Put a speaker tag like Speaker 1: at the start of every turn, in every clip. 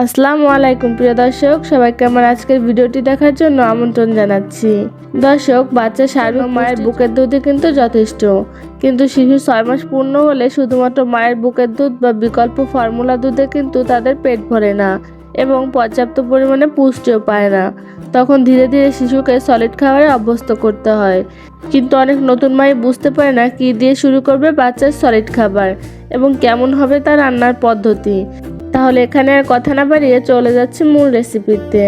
Speaker 1: আসসালামু আলাইকুম প্রিয় দর্শক। সবাইকে আমার আজকের ভিডিওটি দেখার জন্য আমন্ত্রণ জানাচ্ছি। দর্শক বাচ্চা সার্বিক মায়ের বুকের দুধই কিন্তু যথেষ্ট। কিন্তু শিশু ছয় মাস পূর্ণ হলে শুধুমাত্র মায়ের বুকের দুধ বা বিকল্প ফর্মুলা দুধে কিন্তু তাদের পেট ভরে না এবং পর্যাপ্ত পরিমাণে পুষ্টিও পায় না। তখন ধীরে ধীরে শিশুকে সলিড খাবারে অভ্যস্ত করতে হয়। কিন্তু অনেক নতুন মাই বুঝতে পারে না কি দিয়ে শুরু করবে বাচ্চার সলিড খাবার এবং কেমন হবে তার রান্নার পদ্ধতি। তাহলে এখানে আর কথা না বাড়িয়ে চলে যাচ্ছে মূল রেসিপিতে।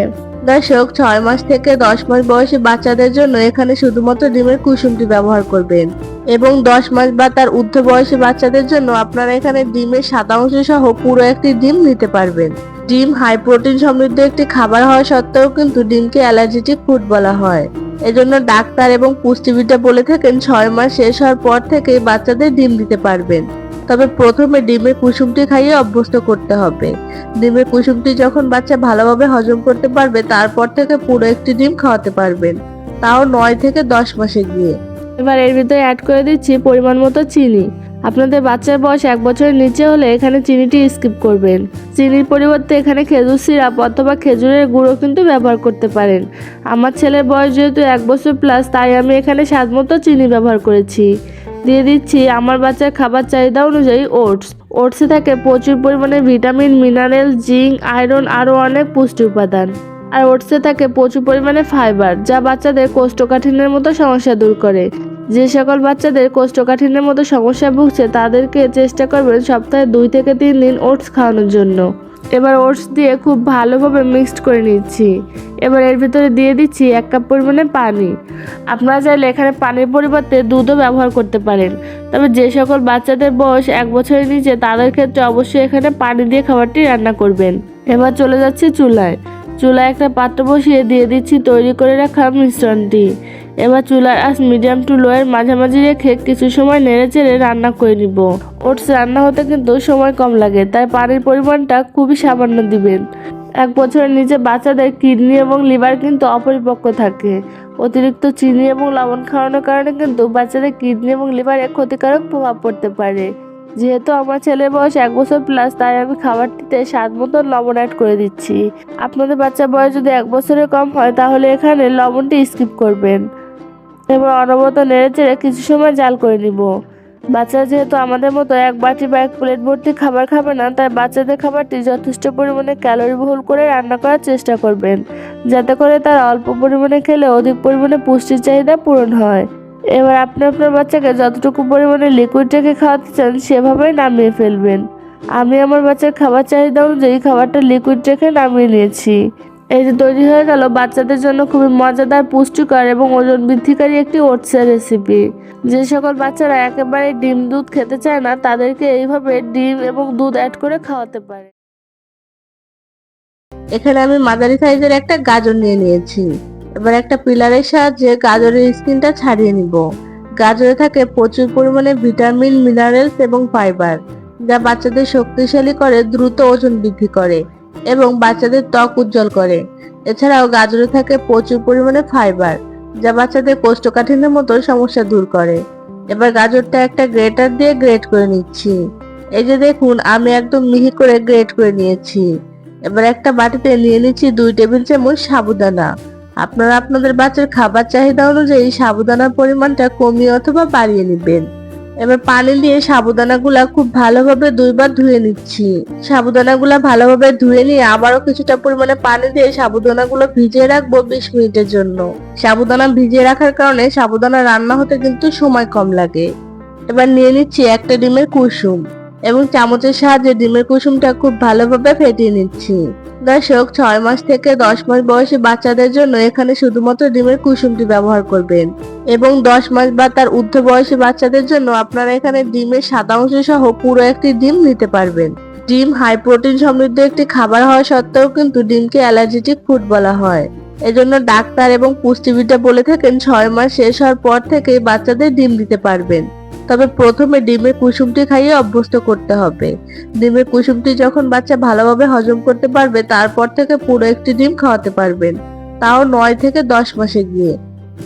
Speaker 2: দর্শক, ছয় মাস থেকে দশ মাস বয়সী বাচ্চাদের জন্য এখানে শুধুমাত্র ডিমের কুসুমটি ব্যবহার করবেন। এবং দশ মাস বা তার ঊর্ধ্ব বয়সী বাচ্চাদের জন্য আপনারা এখানে ডিমের সাদা অংশ সহ পুরো একটি ডিম নিতে পারবেন। ডিম হাই প্রোটিন সমৃদ্ধ একটি খাবার হওয়া সত্ত্বেও কিন্তু ডিমকে অ্যালার্জিটিক ফুড বলা হয়। এজন্য ডাক্তার এবং পুষ্টিবিদরা বলে থাকেন, ছয় মাস শেষ হওয়ার পর থেকেই বাচ্চাদের ডিম দিতে পারবেন। তবে প্রথমে ডিমের কুসুমটি খাইয়ে অভ্যস্ত করতে হবে। ডিমের কুসুমটি যখন বাচ্চা ভালোভাবে হজম করতে পারবে, তারপর থেকে পুরো একটি ডিম খাওয়াতে পারবেন। তাও নয় থেকে দশ মাসে গিয়ে।
Speaker 1: এবার এর ভিতরে অ্যাড করে দিচ্ছি পরিমাণ মতো চিনি। আপনাদের বাচ্চার বয়স এক বছরের নিচে হলে এখানে চিনিটি স্কিপ করবেন। চিনির পরিবর্তে এখানে খেজুর সিরাপ অথবা খেজুরের গুঁড়ো কিন্তু ব্যবহার করতে পারেন। আমার ছেলের বয়স যেহেতু এক বছর প্লাস তাই আমি এখানে স্বাদ মতো চিনি ব্যবহার করেছি। দিয়ে দিচ্ছি। আমার বাচ্চার খাবার চাহিদা অনুযায়ী ওটস। ওটসে থাকে প্রচুর পরিমাণে ভিটামিন, মিনারেল, জিঙ্ক, আয়রন আরও অনেক পুষ্টি উপাদান। আর ওটসে থাকে প্রচুর পরিমাণে ফাইবার, যা বাচ্চাদের কোষ্ঠকাঠিন্যের মতো সমস্যা দূর করে। যে সকল বাচ্চাদের কোষ্ঠকাঠিন্যের মতো সমস্যা ভুগছে, তাদেরকে চেষ্টা করবেন সপ্তাহে দুই থেকে তিন দিন ওটস খাওয়ানোর জন্য। এবার ওটস দিয়ে খুব ভালোভাবে মিক্সড করে নিচ্ছি। এবার এর ভিতরে দিয়ে দিচ্ছি এক কাপ পরিমাণে পানি। আপনারা চাইলে এখানে পানির পরিবর্তে দুধও ব্যবহার করতে পারেন। তবে যে সকল বাচ্চাদের বয়স এক বছরের নিচে, তাদের ক্ষেত্রে অবশ্যই এখানে পানি দিয়ে খাবারটি রান্না করবেন। এবার চলে যাচ্ছি চুলায়। চুলায় একটা পাত্র বসিয়ে দিয়ে দিচ্ছি তৈরি করে রাখা মিশ্রণটি। এবার চুলার আঁচ মিডিয়াম টু লোয়ের মাঝামাঝি রেখে কিছু সময় নেড়ে চেড়ে রান্না করে নিব। ওটস রান্না হতে কিন্তু সময় কম লাগে, তাই পানির পরিমাণটা খুবই সামান্য দিবেন। এক বছরের নিচে বাচ্চাদের কিডনি এবং লিভার কিন্তু অপরিপক্ক থাকে। অতিরিক্ত চিনি এবং লবণ খাওয়ানোর কারণে কিন্তু বাচ্চাদের কিডনি এবং লিভারে ক্ষতিকারক প্রভাব পড়তে পারে। যেহেতু আমার ছেলের বয়স এক বছর প্লাস তাই আমি খাবারটিতে স্বাদ মতো লবণ অ্যাড করে দিচ্ছি। আপনাদের বাচ্চার বয়স যদি এক বছরের কম হয়, তাহলে এখানে লবণটি স্কিপ করবেন। এবার অনবরত নেড়ে চেড়ে কিছু সময় জাল করে নিব। বাচ্চারা যেহেতু আমাদের মতো এক বাটি বা এক প্লেট ভর্তি খাবার খাবে না, তাই বাচ্চাদের খাবারটি যথেষ্ট পরিমাণে ক্যালোরিবহুল করে রান্না করার চেষ্টা করবেন, যাতে করে তার অল্প পরিমাণে খেলে অধিক পরিমাণে পুষ্টির চাহিদা পূরণ হয়। এবার আপনি আপনার বাচ্চাকে যতটুকু পরিমাণে লিকুইড রেখে খাওয়াতে চান, সেভাবেই নামিয়ে ফেলবেন। আমি আমার বাচ্চার খাবার চাহিদা অনুযায়ী খাবারটা লিকুইড রেখে নামিয়ে নিয়েছি। এই যে তৈরি হয়ে গেল, বাচ্চাদের জন্য খুবই মজাদার, পুষ্টিকর এবং ওজন বৃদ্ধিকারী একটি ওটসের রেসিপি যে সকল বাচ্চারা একেবারে ডিম দুধ খেতে চায় না, তাদেরকে এইভাবে ডিম এবং দুধ অ্যাড করে খাওয়াতে পারে।
Speaker 2: এখানে আমি মাঝারি সাইজের একটা গাজর নিয়ে নিয়েছি। এবার একটা পিলারের সাহায্যে গাজরের স্কিনটা ছাড়িয়ে নিব। গাজরে থাকে প্রচুর পরিমাণে ভিটামিন, মিনারেলস এবং ফাইবার, যা বাচ্চাদের শক্তিশালী করে, দ্রুত ওজন বৃদ্ধি করে। এবং বাচ্চাদের ত্বক উজ্জ্বল করে। এছাড়াও গাজরে থাকে প্রচুর পরিমাণে ফাইবার যা বাচ্চাদের কোষ্ঠকাঠিন্যের মতো সমস্যা দূর করে। এবার গাজরটা একটা গ্রেটার দিয়ে গ্রেট করে নিচ্ছি। এই যে দেখুন, আমি একদম মিহি করে গ্রেট করে নিয়েছি। এবার একটা বাটিতে নিয়ে নিচ্ছি দুই টেবিল চামচ সাবুদানা। আপনারা আপনাদের বাচ্চার খাবার চাহিদা অনুযায়ী সাবুদানার পরিমাণটা কমিয়ে অথবা বাড়িয়ে নেবেন। এবার পানি দিয়ে সাবুদানাগুলা খুব ভালোভাবে দুইবার ধুয়ে নিচ্ছি। সাবুদানাগুলা ভালোভাবে ধুয়ে নিয়ে আবারও কিছুটা পরিমাণে পানি দিয়ে সাবুদানাগুলো ভিজিয়ে রাখব বিশ মিনিটের জন্য। সাবুদানা ভিজিয়ে রাখার কারণে সাবুদানা রান্না হতে কিন্তু সময় কম লাগে। এবার নিয়ে নিচ্ছি একটা ডিমের কুসুম। এবং চামচের সাহায্যে ডিমের কুসুমটা খুব ভালোভাবে ফেটিয়ে নিচ্ছি। দর্শক, ছয় মাস থেকে দশ মাস বয়সী বাচ্চাদের জন্য এখানে শুধুমাত্র ডিমের কুসুমটি ব্যবহার করবেন। এবং দশ মাস বা তার ঊর্ধ্ব বয়সী বাচ্চাদের জন্য আপনারা এখানে ডিমের সাদা অংশ সহ পুরো একটি ডিম নিতে পারবেন। ডিম হাই প্রোটিন সমৃদ্ধ একটি খাবার হওয়া সত্ত্বেও কিন্তু ডিমকে অ্যালার্জেটিক ফুড বলা হয়। এজন্য ডাক্তার এবং পুষ্টিবিদরা বলে থাকেন ছয় মাস শেষ হওয়ার পর থেকেই বাচ্চাদের ডিম দিতে পারবেন। তবে প্রথমে ডিমের কুসুমটি খাইয়ে অভ্যস্ত করতে হবে। ডিমের কুসুমটি যখন বাচ্চা ভালোভাবে হজম করতে পারবে, তারপর থেকে পুরো একটি ডিম খাওয়াতে পারবেন। তাও নয় থেকে দশ মাসে গিয়ে।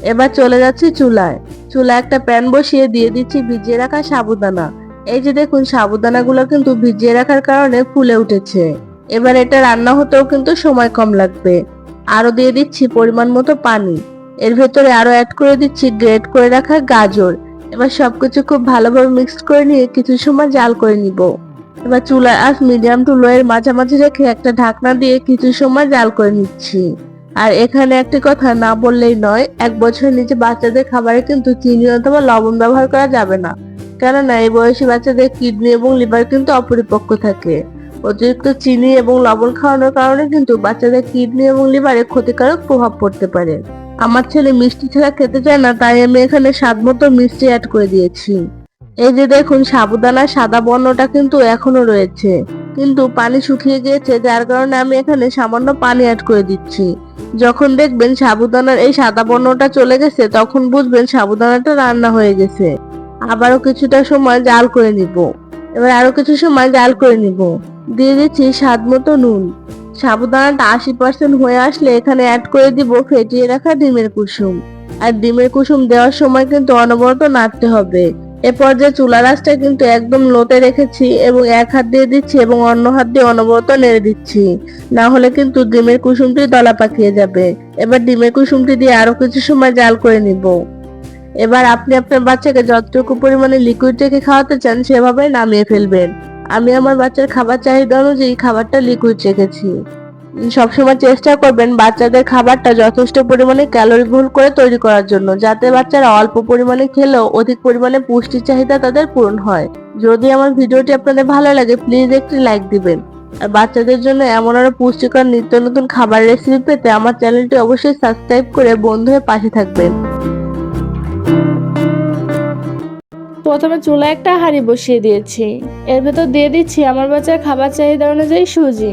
Speaker 2: এবার চলে যাচ্ছি চুলায়। চুলায় একটা প্যান বসিয়ে দিয়ে দিচ্ছি ভিজিয়ে রাখা সাবুদানা। এই যে দেখুন, সাবুদানাগুলো কিন্তু ভিজিয়ে রাখার কারণে ফুলে উঠেছে। এবার এটা রান্না হতেও কিন্তু সময় কম লাগবে। আরও দিয়ে দিচ্ছি পরিমাণ মতো পানি। এর ভেতরে আরও অ্যাড করে দিচ্ছি গ্রেট করে রাখা গাজর। এবার সবকিছু খুব ভালোভাবে মিক্সড করে নিয়ে কিছু সময় জাল করে নিব। এবার চুলার আঁচ মিডিয়াম টু লো এর মাঝামাঝি রেখে একটা ঢাকনা দিয়ে কিছু সময় জাল করে নিচ্ছি। আর এখানে একটি কথা না বললেই নয়, এক বছরের নিচে বাচ্চাদের খাবারে কিন্তু চিনি অথবা লবণ ব্যবহার করা যাবে না। কেননা এই বয়সী বাচ্চাদের কিডনি এবং লিভার কিন্তু অপরিপক্ক থাকে। অতিরিক্ত চিনি এবং লবণ খাওয়ানোর কারণে কিন্তু বাচ্চাদের কিডনি এবং লিভারে ক্ষতিকারক প্রভাব পড়তে পারে। আমার ছেলে মিষ্টি ছাড়া খেতে চায় না, তাই আমি এখানে স্বাদ মতো মিষ্টি অ্যাড করে দিয়েছি। এই যে দেখুন সাবুদানার সাদা বর্ণটা কিন্তু এখনও রয়েছে। কিন্তু পানি শুকিয়ে গিয়েছে, যার কারণে আমি এখানে সামান্য পানি অ্যাড করে দিচ্ছি। যখন দেখবেন সাবুদানার এই সাদা বর্ণটা চলে গেছে, তখন বুঝবেন সাবুদানাটা রান্না হয়ে গেছে। আবারও কিছুটা সময় জাল করে নিব। এবার আরও কিছু সময় জাল করে নিব। দিয়ে দিচ্ছি স্বাদ মতো নুন। সাবুদানাটা আশি পার্সেন্ট হয়ে আসলে এখানে অ্যাড করে দিব ফেটিয়ে রাখা ডিমের কুসুম। আর ডিমের কুসুম দেওয়ার সময় কিন্তু অনবরত নাড়তে হবে। এ পর্যায়ে চুলা রাসটা কিন্তু একদম লোতে রেখেছি এবং এক হাত দিয়ে দিচ্ছি এবং অন্য হাত দিয়ে অনবরত নেড়ে দিচ্ছি। না হলে কিন্তু ডিমের কুসুমটি দলা পাকিয়ে যাবে। এবার ডিমের কুসুমটি দিয়ে আরও কিছু সময় জাল করে নিব। এবার আপনি আপনার বাচ্চাকে যতটুকু পরিমাণে লিকুইড রেখে খাওয়াতে চান, সেভাবে নামিয়ে ফেলবেন। আমি আমার বাচ্চার খাবার চাহিদা অনুযায়ী খাবারটা লিকুইড রেখেছি। সবসময় চেষ্টা করবেন বাচ্চাদের খাবারটা যথেষ্ট পরিমাণে ক্যালোরি ভুল করে তৈরি করার জন্য, যাতে বাচ্চারা অল্প পরিমাণে খেলেও অধিক পরিমাণে পুষ্টির চাহিদা তাদের পূরণ হয়। যদি আমার ভিডিওটি আপনাদের ভালো লাগে প্লিজ একটি লাইক দিবেন। আর বাচ্চাদের জন্য এমন আরও পুষ্টিকর নিত্য নতুন খাবার রেসিপি পেতে আমার চ্যানেলটি অবশ্যই সাবস্ক্রাইব করে বন্ধু হয়ে পাশে থাকবেন।
Speaker 1: প্রথমে চুলা একটা হাঁড়ি বসিয়ে দিয়েছি। এর ভেতর দিয়ে দিচ্ছি আমার বাচ্চার খাবার চাহিদা অনুযায়ী সুজি।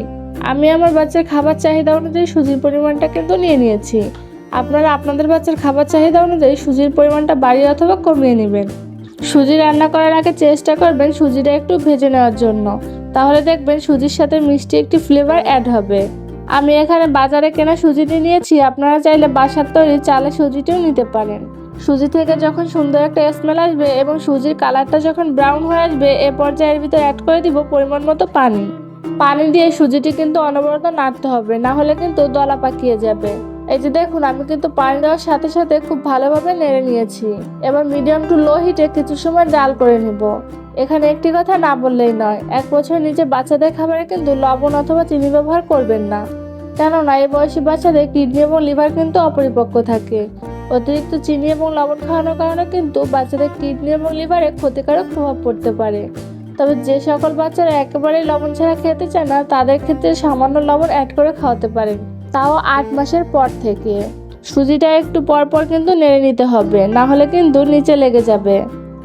Speaker 1: আমি আমার বাচ্চার খাবার চাহিদা অনুযায়ী সুজির পরিমাণটা কিন্তু নিয়ে নিয়েছি। আপনারা আপনাদের বাচ্চার খাবার চাহিদা অনুযায়ী সুজির পরিমাণটা বাড়িয়ে অথবা কমিয়ে নেবেন। সুজি রান্না করার আগে চেষ্টা করবেন সুজিটা একটু ভেজে নেওয়ার জন্য। তাহলে দেখবেন সুজির সাথে মিষ্টি একটি ফ্লেভার অ্যাড হবে। আমি এখানে বাজারে কেনা সুজিটি নিয়েছি, আপনারা চাইলে বাসার তৈরি চালের সুজিটিও নিতে পারেন। সুজি থেকে যখন সুন্দর একটা স্মেল আসবে এবং সুজির কালারটা যখন ব্রাউন হয়ে আসবে, এ পর্যায়ের ভিতরে অ্যাড করে দিব পরিমাণ মতো পানি। পানি দিয়ে সুজিটি কিন্তু অনবরত নাড়তে হবে, না হলে কিন্তু দলা পাকিয়ে যাবে। এই যে দেখুন, আমি কিন্তু পানি দেওয়ার সাথে সাথে খুব ভালোভাবে নেড়ে নিয়েছি। এবার মিডিয়াম টু লো হিটে কিছু সময় জাল করে নিব। এখানে একটি কথা না বললেই নয়, এক বছর নিচে বাচ্চাদের খাবারে কিন্তু লবণ অথবা চিনি ব্যবহার করবেন না। কেননা, এই বয়সী বাচ্চাদের কিডনি এবং লিভার কিন্তু অপরিপক্ক থাকে। অতিরিক্ত চিনি এবং লবণ খাওয়ানোর কারণে কিন্তু বাচ্চাদের কিডনি এবং লিভারে ক্ষতিকারক প্রভাব পড়তে পারে। তবে যে সকল বাচ্চারা একেবারেই লবণ ছাড়া খেতে চায় না, তাদের ক্ষেত্রে সামান্য লবণ অ্যাড করে খাওয়াতে পারেন। তাও আট মাসের পর থেকে। সুজিটা একটু পর পর কিন্তু নেড়ে নিতে হবে, না হলে কিন্তু নিচে লেগে যাবে।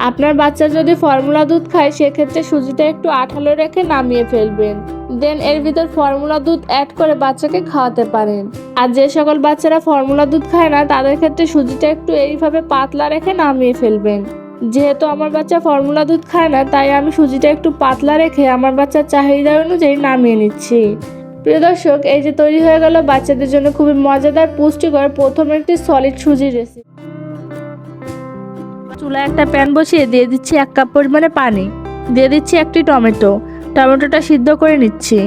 Speaker 1: আপনার বাচ্চা যদি ফর্মুলা দুধ খায়, সেক্ষেত্রে সুজিটা একটু আঠালো রেখে নামিয়ে ফেলবেন। দেন এর ভিতর ফর্মুলা দুধ অ্যাড করে বাচ্চাকে খাওয়াতে পারেন। আর যে সকল বাচ্চারা ফর্মুলা দুধ খায় না, তাদের ক্ষেত্রে সুজিটা একটু এইভাবে পাতলা রেখে নামিয়ে ফেলবেন। যেহেতু আমার বাচ্চা ফর্মুলা দুধ খায় না, তাই আমি সুজিটা একটু পাতলা রেখে আমার বাচ্চার চাহিদা অনুযায়ী নামিয়ে নিচ্ছি। প্রিয় দর্শক, এই যে তৈরি হয়ে গেল বাচ্চাদের জন্য খুবই মজাদার, পুষ্টিকর প্রথম একটি সলিড সুজির রেসিপি চুলায় একটা প্যান বসিয়ে দিয়ে দিচ্ছি এক কাপ পরিমাণে পানি। দিয়ে দিচ্ছি একটি টমেটো। টমেটোটা সিদ্ধ করে নিচ্ছি।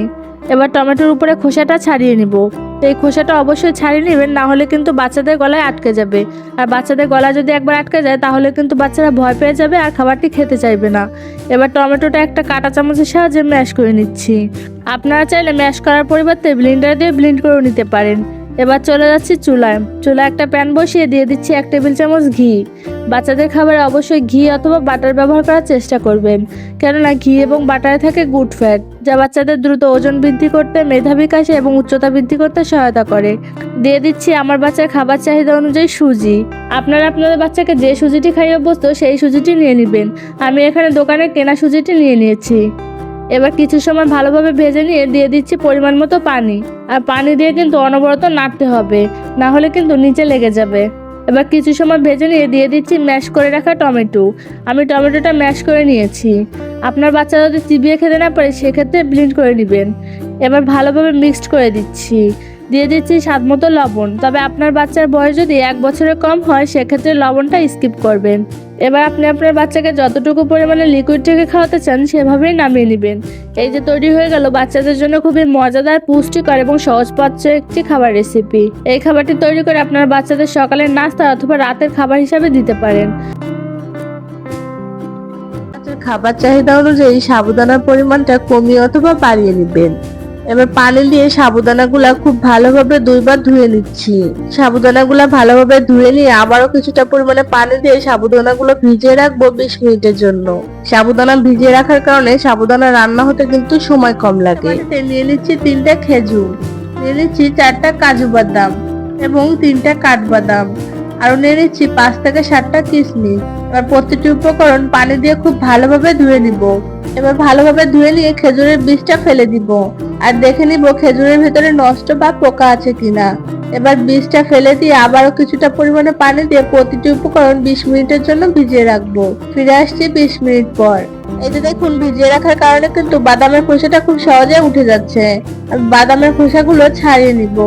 Speaker 1: এবার টমেটোর উপরে খোসাটা ছাড়িয়ে নিব। এই খোসাটা অবশ্যই ছাড়িয়ে নেবেন, না হলে কিন্তু বাচ্চাদের গলায় আটকে যাবে। আর বাচ্চাদের গলা যদি একবার আটকে যায়, তাহলে কিন্তু বাচ্চারা ভয় পেয়ে যাবে আর খাবারটি খেতে চাইবে না। এবার টমেটোটা একটা কাঁটা চামচের সাহায্যে ম্যাশ করে নিচ্ছি। আপনারা চাইলে ম্যাশ করার পরিবর্তে ব্লিন্ডার দিয়ে ব্লিন্ড করে নিতে পারেন। এবার চলে যাচ্ছি চুলায়। চুলায় একটা প্যান বসিয়ে দিয়ে দিচ্ছি এক টেবিল চামচ ঘি। বাচ্চাদের খাবারে অবশ্যই ঘি অথবা বাটার ব্যবহার করার চেষ্টা করবেন, কেননা ঘি এবং বাটারে থাকে গুড ফ্যাট, যা বাচ্চাদের দ্রুত ওজন বৃদ্ধি করতে মেধা বিকাশে এবং উচ্চতা বৃদ্ধি করতে সহায়তা করে। দিয়ে দিচ্ছি আমার বাচ্চার খাবার চাহিদা অনুযায়ী সুজি। আপনারা আপনাদের বাচ্চাকে যে সুজিটি খাইয়ে অভ্যস্ত, সেই সুজিটি নিয়ে নেবেন। আমি এখানে দোকানে কেনা সুজিটি নিয়ে নিয়েছি। এবার কিছু সময় ভালোভাবে ভেজে নিয়ে দিয়ে দিচ্ছি পরিমাণ মতো পানি। আর পানি দিয়ে কিন্তু অনবরত নাড়তে হবে, না হলে কিন্তু নিচে লেগে যাবে। এবার কিছু সময় ভেজে নিয়ে দিয়ে দিচ্ছি ম্যাশ করে রাখা টমেটো। আমি টমেটোটা ম্যাশ করে নিয়েছি। আপনার বাচ্চা যদি চিবিয়ে খেতে না পারে, সেক্ষেত্রে ব্লিন্ড করে নেবেন। এবার ভালোভাবে মিক্সড করে দিচ্ছি। দিয়ে দিচ্ছি স্বাদ মতো লবণ। তবে আপনার বাচ্চার বয়স যদি এক বছরের কম হয়, সেক্ষেত্রে লবণটা স্কিপ করবেন। এবার আপনি আপনার বাচ্চাকে যতটুকু পরিমাণে লিকুইড থেকে খাওয়াতে চান, সেভাবেই নামিয়ে নেবেন। এই যে তৈরি হয়ে গেল, বাচ্চাদের জন্য খুবই মজাদার, পুষ্টিকর এবং সহজপাচ্য একটি খাবার রেসিপি এই খাবারটি তৈরি করে আপনার বাচ্চাদের সকালের নাস্তা অথবা রাতের খাবার হিসাবে দিতে পারেন।
Speaker 2: খাবার চাহিদা অনুযায়ী সাবুদানার পরিমাণটা কমিয়ে অথবা বাড়িয়ে নেবেন। এবার পানি দিয়ে সাবুদানাগুলা খুব ভালোভাবে দুইবার ধুয়ে নিচ্ছি। সাবুদানাগুলা ভালোভাবে ধুয়ে নিয়ে আবারও কিছুটা পরিমাণে পানি দিয়ে সাবুদানাগুলো ভিজিয়ে রাখব বিশ মিনিটের জন্য। সাবুদানা ভিজিয়ে রাখার কারণে সাবুদানা রান্না হতে কিন্তু সময় কম লাগে। নিয়ে নিচ্ছি তিনটা খেজুর, নিয়ে নিচ্ছি চারটা কাজু বাদাম এবং তিনটা কাঠবাদাম আরও নিয়ে নিচ্ছি পাঁচ থেকে সাতটা কিশমিশ এবার প্রতিটি উপকরণ পানি দিয়ে খুব ভালোভাবে ধুয়ে নিব। এবার ভালোভাবে ধুয়ে নিয়ে খেজুরের বীজটা ফেলে দিব। আর দেখে নিব খেজুরের ভেতরে নষ্ট বা পোকা আছে কিনা। এবার বীজটা ফেলে দিয়ে আবারও কিছুটা পরিমাণে পানি দিয়ে প্রতিটি উপকরণ বিশ মিনিটের জন্য ভিজিয়ে রাখব। ফিরে আসছি বিশ মিনিট পর। যে দেখুন, ভিজিয়ে রাখার কারণে কিন্তু বাদামের খোসাটা খুব সহজে উঠে যাচ্ছে। বাদামের খোসাগুলো ছাড়িয়ে নিব।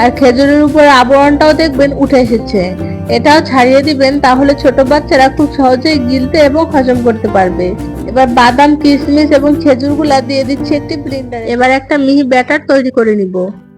Speaker 2: আর খেজুরের উপর আবরণটাও দেখবেন উঠে এসেছে। এটাও ছাড়িয়ে দিবেন, তাহলে ছোট বাচ্চারা খুব সহজেই গিলতে এবং হজম করতে পারবে। এবার বাদাম, কিশমিশ এবং খেজুরগুলা দিয়ে দিচ্ছি একটি ব্লেন্ডারে এবার একটা মিহি ব্যাটার তৈরি করে নিব।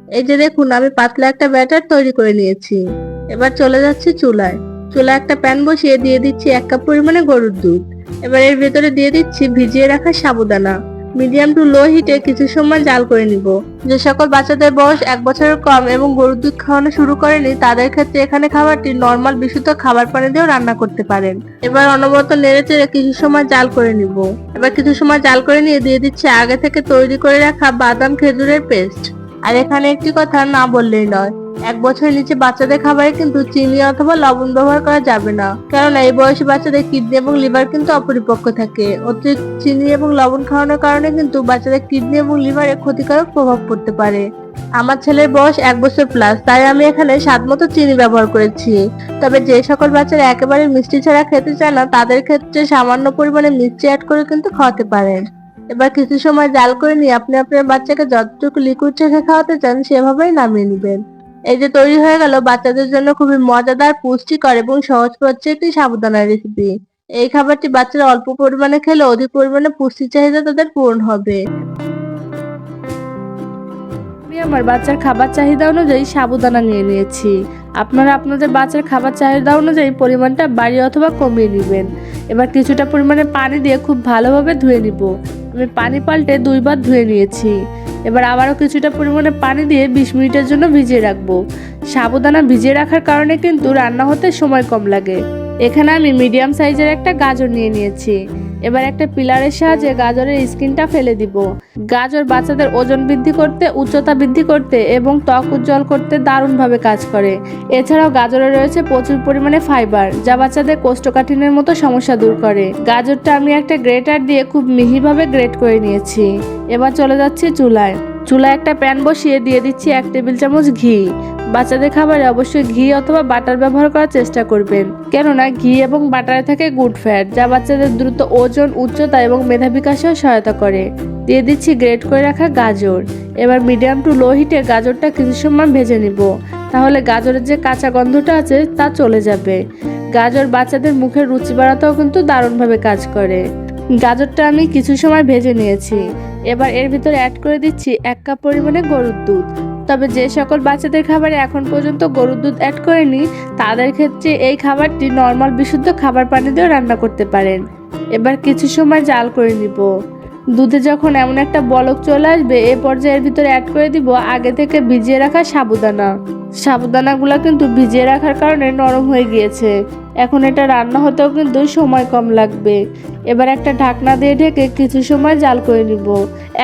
Speaker 2: এই যে দেখুন, আমি পাতলা একটা ব্যাটার তৈরি করে নিয়েছি। এবার চলে যাচ্ছি চুলায়। চুলায় একটা প্যান বসিয়ে দিয়ে দিচ্ছি এক কাপ পরিমাণে গরুর দুধ। এবার এর ভেতরে দিয়ে দিচ্ছি ভিজিয়ে রাখা সাবুদানা। মিডিয়াম টু লো হিটে কিছু সময় জাল করে নিব। যে সকল বাচ্চাদের বয়স এক বছরের কম এবং গরুর দুধ খাওয়ানো শুরু করেনি, তাদের ক্ষেত্রে এখানে খাবারটি নর্মাল বিশুদ্ধ খাবার পানি দিয়েও রান্না করতে পারেন। এবার অনবরত নেড়ে চেড়ে কিছু সময় জাল করে নিব। এবার কিছু সময় জাল করে নিয়ে দিয়ে দিচ্ছে আগে থেকে তৈরি করে রাখা বাদাম খেজুরের পেস্ট। আর এখানে একটি কথা না বললেই নয় এক বছরের নিচে বাচ্চাদের খাবারে কিন্তু চিনি অথবা লবণ ব্যবহার করা যাবে না। কারণ এই বয়সী বাচ্চাদের কিডনি এবং লিভার কিন্তু অপরিপক্ক থাকে। অতিরিক্ত চিনি এবং লবণ খাওয়ানোর কারণে কিন্তু বাচ্চাদের কিডনি এবং লিভারে ক্ষতিকারক প্রভাব পড়তে পারে। আমার ছেলের বয়স এক বছর প্লাস তাই আমি এখানে স্বাদ মতো চিনি ব্যবহার করেছি। তবে যে সকল বাচ্চারা একেবারে মিষ্টি ছাড়া খেতে চায় না, তাদের ক্ষেত্রে সামান্য পরিমাণে মিষ্টি অ্যাড করে কিন্তু খাওয়াতে পারেন। এবার কিছু সময় জাল করে নিয়ে আপনি আপনার বাচ্চাকে যতটুকু লিকুইড রেখে খাওয়াতে চান, সেভাবেই নামিয়ে নেবেন। এই যে তৈরি হয়ে গেল, বাচ্চাদের জন্য খুবই মজাদার, পুষ্টিকর এবং সহজ সহজপাচ্য একটি সাবুদানার রেসিপি এই খাবারটি বাচ্চারা অল্প পরিমাণে খেলে অধিক পরিমাণে পুষ্টি চাহিদা তাদের পূরণ হবে।
Speaker 1: আমি আমার বাচ্চার খাবার চাহিদা অনুযায়ী সাবুদানা নিয়ে নিয়েছি। আপনারা আপনাদের বাচ্চার খাবার চাহিদা অনুযায়ী পরিমাণটা বাড়িয়ে অথবা কমিয়ে নেবেন। এবার কিছুটা পরিমাণে পানি দিয়ে খুব ভালোভাবে ধুয়ে নিব। আমি পানি পাল্টে দুইবার ধুয়ে নিয়েছি। এবার আবারও কিছুটা পরিমাণে পানি দিয়ে বিশ মিনিটের জন্য ভিজিয়ে রাখব। সাবুদানা ভিজিয়ে রাখার কারণে কিন্তু রান্না হতে সময় কম লাগে। এখানে আমি মিডিয়াম সাইজের একটা গাজর নিয়ে নিয়েছি। এবার একটা পিলারের সাহায্যে গাজরের স্কিনটা ফেলে দিব। গাজর বাচ্চাদের ওজন বৃদ্ধি করতে, উচ্চতা বৃদ্ধি করতে এবং ত্বক উজ্জ্বল করতে দারুণভাবে কাজ করে। এছাড়াও গাজরে রয়েছে প্রচুর পরিমাণে ফাইবার, যা বাচ্চাদের কোষ্ঠকাঠিন্যের মতো সমস্যা দূর করে। গাজরটা আমি একটা গ্রেটার দিয়ে খুব মিহিভাবে গ্রেট করে নিয়েছি। এবার চলে যাচ্ছি চুলায়। চুলায় একটা প্যান বসিয়ে দিয়ে দিচ্ছি এক টেবিল চামচ ঘি। বাচ্চাদের খাবারে অবশ্যই ঘি অথবা বাটার ব্যবহার করার চেষ্টা করবেন। কেননা ঘি এবং বাটারে থাকে গুড ফ্যাট, যা বাচ্চাদের দ্রুত ওজন, উচ্চতা এবং মেধা বিকাশেও সহায়তা করে। দিয়ে দিচ্ছি গ্রেট করে রাখা গাজর। এবার মিডিয়াম টু লো হিটে গাজরটা কিছু সময় ভেজে নিব। তাহলে গাজরের যে কাঁচা গন্ধটা আছে তা চলে যাবে। গাজর বাচ্চাদের মুখের রুচি বাড়াতেও কিন্তু দারুণভাবে কাজ করে। গাজরটা আমি কিছু সময় ভেজে নিয়েছি। এবার এর ভিতরে অ্যাড করে দিচ্ছি এক কাপ পরিমাণে গরুর দুধ। তবে যে সকল বাচ্চাদের খাবারে এখন পর্যন্ত গরুর দুধ অ্যাড করেনি, তাদের ক্ষেত্রে এই খাবারটি নর্মাল বিশুদ্ধ খাবার পানি দিয়েও রান্না করতে পারেন। এবার কিছু সময় জাল করে নিব। দুধে যখন এমন একটা বলক চলে আসবে, এ পর্যায়ে এর ভিতরে অ্যাড করে দিব আগে থেকে ভিজিয়ে রাখা সাবুদানা। সাবুদানাগুলো কিন্তু ভিজিয়ে রাখার কারণে নরম হয়ে গিয়েছে। এখন এটা রান্না হতেও কিন্তু সময় কম লাগবে। এবার একটা ঢাকনা দিয়ে ঢেকে কিছু সময় জাল করে নিব।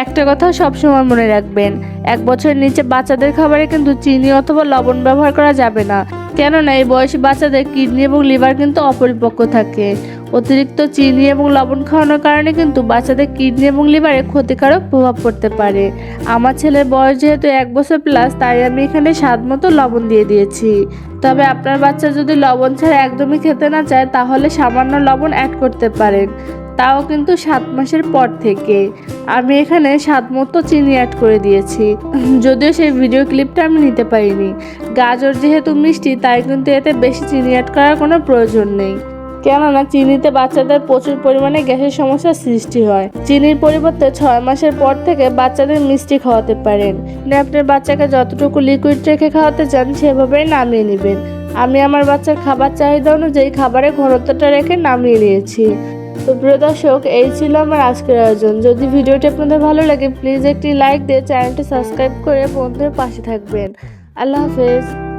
Speaker 1: একটা কথা সব সময় মনে রাখবেন, এক বছরের নিচে বাচ্চাদের খাবারে কিন্তু চিনি অথবা লবণ ব্যবহার করা যাবে না। কেননা এই বয়সী বাচ্চাদের কিডনি এবং লিভার কিন্তু অপরিপক্ক থাকে। অতিরিক্ত চিনি এবং লবণ খাওয়ানোর কারণে কিন্তু বাচ্চাদের কিডনি এবং লিভারে ক্ষতিকারক প্রভাব পড়তে পারে। আমার ছেলের বয়স যেহেতু এক বছর প্লাস তাই আমি এখানে স্বাদ মতো লবণ দিয়ে দিয়েছি। তবে আপনার বাচ্চা যদি লবণ ছাড়া একদমই খেতে না চায়, তাহলে সামান্য লবণ অ্যাড করতে পারেন। তাও কিন্তু সাত মাসের পর থেকে। আমি এখানে স্বাদ মতো চিনি অ্যাড করে দিয়েছি। যদিও সেই ভিডিও ক্লিপটা আমি নিতে পারিনি। গাজর যেহেতু মিষ্টি, তাই কিন্তু এতে বেশি চিনি অ্যাড করার কোনো প্রয়োজন নেই। কেননা চিনিতে বাচ্চাদের প্রচুর পরিমাণে গ্যাসের সমস্যার সৃষ্টি হয়। চিনির পরিবর্তে ছয় মাসের পর থেকে বাচ্চাদের মিষ্টি খাওয়াতে পারেন। আপনি আপনার বাচ্চাকে যতটুকু লিকুইড রেখে খাওয়াতে চান, সেভাবেই নামিয়ে নেবেন। আমি আমার বাচ্চার খাবার চাহিদা অনুযায়ী খাবারের ঘনত্বটা রেখে নামিয়ে নিয়েছি। তো প্রিয় দর্শক, এই ছিল আমার আজকের আয়োজন। যদি ভিডিওটি আপনাদের ভালো লাগে প্লিজ একটি লাইক দিয়ে চ্যানেলটি সাবস্ক্রাইব করে বন্ধুদের পাশে থাকবেন। আল্লাহ হাফেজ।